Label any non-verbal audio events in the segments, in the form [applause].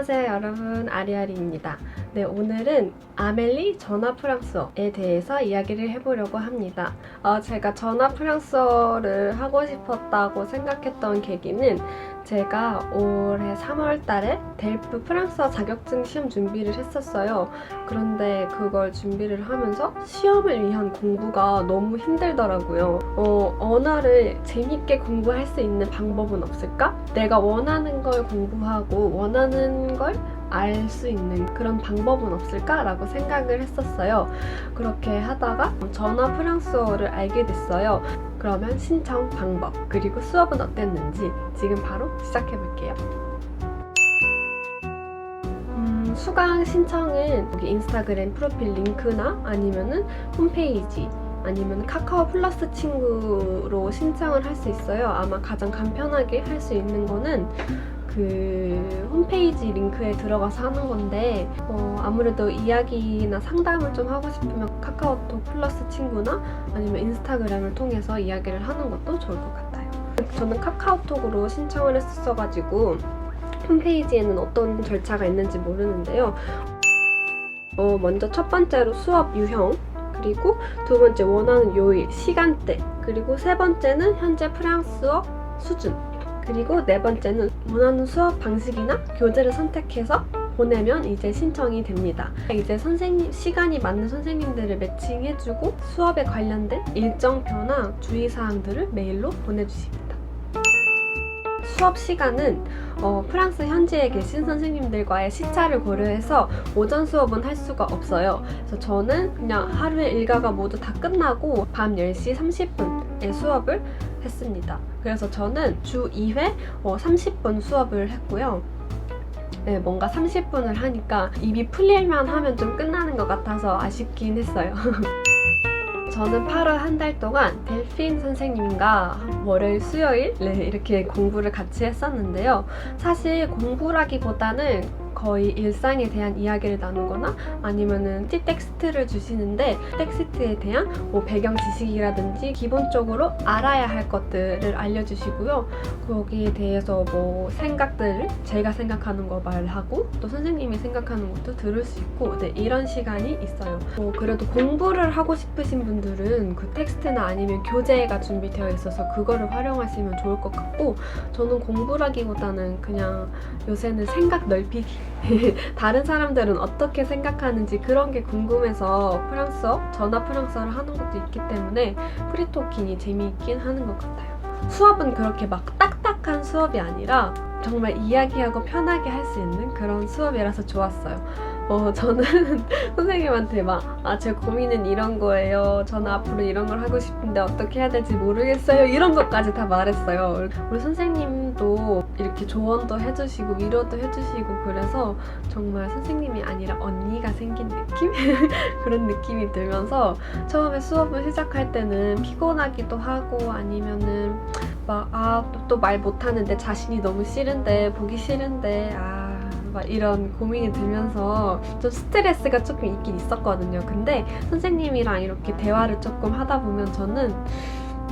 안녕하세요 여러분 아리아리입니다. 네 오늘은 아멜리 전화 프랑스어에 대해서 이야기를 해보려고 합니다. 어, 제가 전화 프랑스어를 하고 싶었다고 생각했던 계기는 제가 올해 3월 달에 델프 프랑스어 자격증 시험 준비를 했었어요. 그런데 그걸 준비를 하면서 시험을 위한 공부가 너무 힘들더라고요. 어, 언어를 재밌게 공부할 수 있는 방법은 없을까? 내가 원하는 걸 공부하고 원하는 걸 알 수 있는 그런 방법은 없을까라고 생각을 했었어요. 그렇게 하다가 전화 프랑스어를 알게 됐어요. 그러면 신청 방법 그리고 수업은 어땠는지 지금 바로 시작해 볼게요. 음, 수강 신청은 여기 인스타그램 프로필 링크나 아니면은 홈페이지 아니면 카카오 플러스 친구로 신청을 할 수 있어요. 아마 가장 간편하게 할 수 있는 거는 그 홈페이지 링크에 들어가서 하는 건데 어, 아무래도 이야기나 상담을 좀 하고 싶으면 카카오톡 플러스 친구나 아니면 인스타그램을 통해서 이야기를 하는 것도 좋을 것 같아요. 저는 카카오톡으로 신청을 했었어가지고 홈페이지에는 어떤 절차가 있는지 모르는데요. 어, 먼저 첫 번째로 수업 유형, 그리고 두 번째 원하는 요일, 시간대, 그리고 세 번째는 현재 프랑스어 수준, 그리고 네 번째는 원하는 수업 방식이나 교재를 선택해서 보내면 이제 신청이 됩니다. 이제 선생님 시간이 맞는 선생님들을 매칭해주고 수업에 관련된 일정표나 주의사항들을 메일로 보내주십니다. 수업 시간은 어, 프랑스 현지에 계신 선생님들과의 시차를 고려해서 오전 수업은 할 수가 없어요. 그래서 저는 그냥 하루에 일과가 모두 다 끝나고 밤 10시 30분에 수업을 했습니다. 그래서 저는 주 2회 어, 30분 수업을 했고요. 네, 뭔가 30분을 하니까 입이 풀릴만 하면 좀 끝나는 것 같아서 아쉽긴 했어요. [laughs] 저는 8월 한 달 동안 델핀 선생님과 월요일, 수요일 네, 이렇게 공부를 같이 했었는데요. 사실 공부라기보다는 거의 일상에 대한 이야기를 나누거나 아니면은 텍스트를 주시는데 텍스트에 대한 뭐 배경 지식이라든지 기본적으로 알아야 할 것들을 알려주시고요. 거기에 대해서 뭐 생각들을 제가 생각하는 거 말하고 또 선생님이 생각하는 것도 들을 수 있고 네, 이런 시간이 있어요. 뭐 그래도 공부를 하고 싶으신 분들은 그 텍스트나 아니면 교재가 준비되어 있어서 그거를 활용하시면 좋을 것 같고 저는 공부라기보다는 그냥 요새는 생각 넓히기 [laughs] 다른 사람들은 어떻게 생각하는지 그런 게 궁금해서 프랑스어, 전화 프랑스어를 하는 것도 있기 때문에 프리토킹이 재미있긴 하는 것 같아요. 수업은 그렇게 막 딱딱한 수업이 아니라 정말 이야기하고 편하게 할 수 있는 그런 수업이라서 좋았어요. 어, 저는 [laughs] 선생님한테 막, 아, 제 고민은 이런 거예요. 저는 앞으로 이런 걸 하고 싶은데 어떻게 해야 될지 모르겠어요. 이런 것까지 다 말했어요. 우리 선생님도 이렇게 조언도 해주시고, 위로도 해주시고, 그래서 정말 선생님이 아니라 언니가 생긴 느낌? [laughs] 그런 느낌이 들면서 처음에 수업을 시작할 때는 피곤하기도 하고, 아니면은 막, 아, 또 말 못하는데 자신이 너무 싫은데, 보기 싫은데, 아. 막 이런 고민이 들면서 좀 스트레스가 조금 있긴 있었거든요. 근데 선생님이랑 이렇게 대화를 조금 하다 보면 저는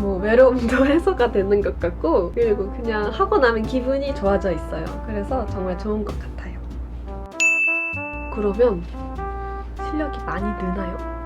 뭐 외로움도 [laughs] 해소가 되는 것 같고 그리고 그냥 하고 나면 기분이 좋아져 있어요. 그래서 정말 좋은 것 같아요. 그러면 실력이 많이 느나요?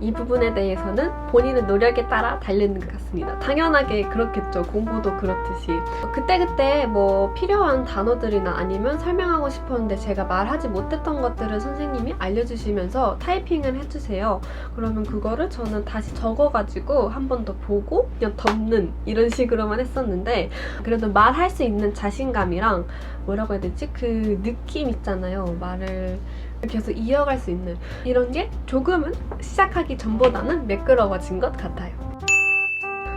이 부분에 대해서는 본인의 노력에 따라 달리는 것 같습니다. 당연하게 그렇겠죠. 공부도 그렇듯이. 그때그때 뭐 필요한 단어들이나 아니면 설명하고 싶었는데 제가 말하지 못했던 것들을 선생님이 알려주시면서 타이핑을 해주세요. 그러면 그거를 저는 다시 적어가지고 한 번 더 보고 그냥 덮는 이런 식으로만 했었는데 그래도 말할 수 있는 자신감이랑 뭐라고 해야 되지? 그 느낌 있잖아요. 말을 계속 이어갈 수 있는 이런 게 조금은 시작하기 전보다는 매끄러워진 것 같아요.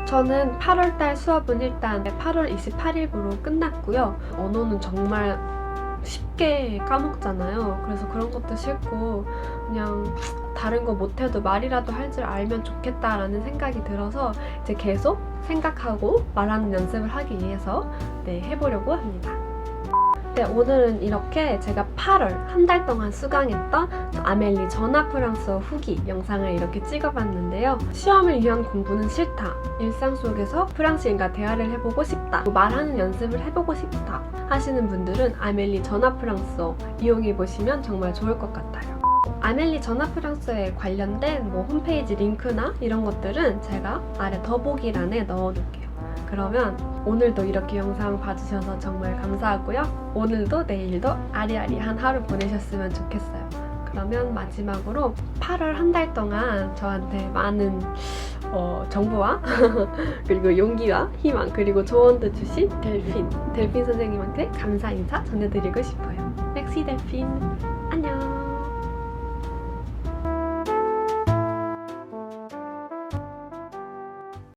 저는 8월달 수업은 일단 8월 28일부로 끝났고요. 언어는 정말 쉽게 까먹잖아요. 그래서 그런 것도 싫고 그냥 다른 거 못해도 말이라도 할 줄 알면 좋겠다라는 생각이 들어서 이제 계속 생각하고 말하는 연습을 하기 위해서 네, 해보려고 합니다. 네, 오늘은 이렇게 제가 8월 한 달 동안 수강했던 아멜리 전화 프랑스어 후기 영상을 이렇게 찍어봤는데요. 시험을 위한 공부는 싫다. 일상 속에서 프랑스인과 대화를 해보고 싶다. 말하는 연습을 해보고 싶다. 하시는 분들은 아멜리 전화 프랑스어 이용해보시면 정말 좋을 것 같아요. 아멜리 전화 프랑스어에 관련된 뭐 홈페이지 링크나 이런 것들은 제가 아래 더보기란에 넣어놓을게요. 그러면 오늘도 이렇게 영상 봐주셔서 정말 감사하고요. 오늘도 내일도 아리아리한 하루 보내셨으면 좋겠어요. 그러면 마지막으로 8월 한 달 동안 저한테 많은 어, 정보와 [laughs] 그리고 용기와 희망 그리고 조언도 주신 델핀 델핀 선생님한테 감사 인사 전해드리고 싶어요. 맥시 델핀